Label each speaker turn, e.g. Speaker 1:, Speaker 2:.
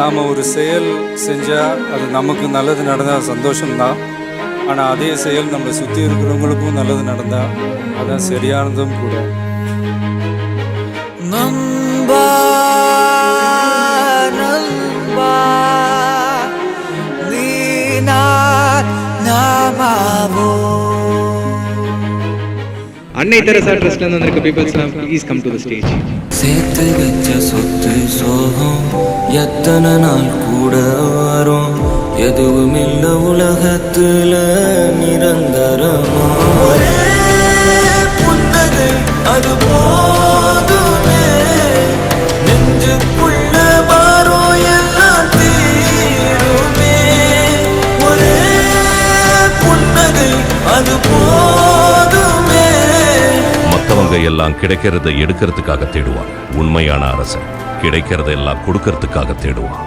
Speaker 1: நாம் ஒரு செயல் செஞ்சால் அது நமக்கு நல்லது நடந்தால் சந்தோஷம்தான். ஆனால் அதே செயல் நம்மளை சுற்றி இருக்கிறவங்களுக்கும் நல்லது நடந்தால் அதான் சரியானதும் கூட.
Speaker 2: நண்பா நண்பா நீ நான் நாமாவோ
Speaker 3: அன்னை தெரசா ட்ரஸ்ட்ல இருந்து வந்திருக்க பீப்புள்ஸ்லாம் please come to the stage
Speaker 2: சேர்த்து வச்ச சொத்து சோகம் எத்தனை நாள் கூட வரும்? எதுவும் இல்ல உலகத்துல நிரந்தரமா? புன்னகை அது போதுமே. நெஞ்சுக்குள்ள பாரம் எல்லாம் தீருமே. ஒரே புன்னகை அது
Speaker 4: மத்தவங்க எல்லாம் கிடைக்கிறத எடுக்கிறதுக்காக தேடுவான். உண்மையான அரசன் கிடைக்கிறதெல்லாம் கொடுக்கறதுக்காக தேடுவான்.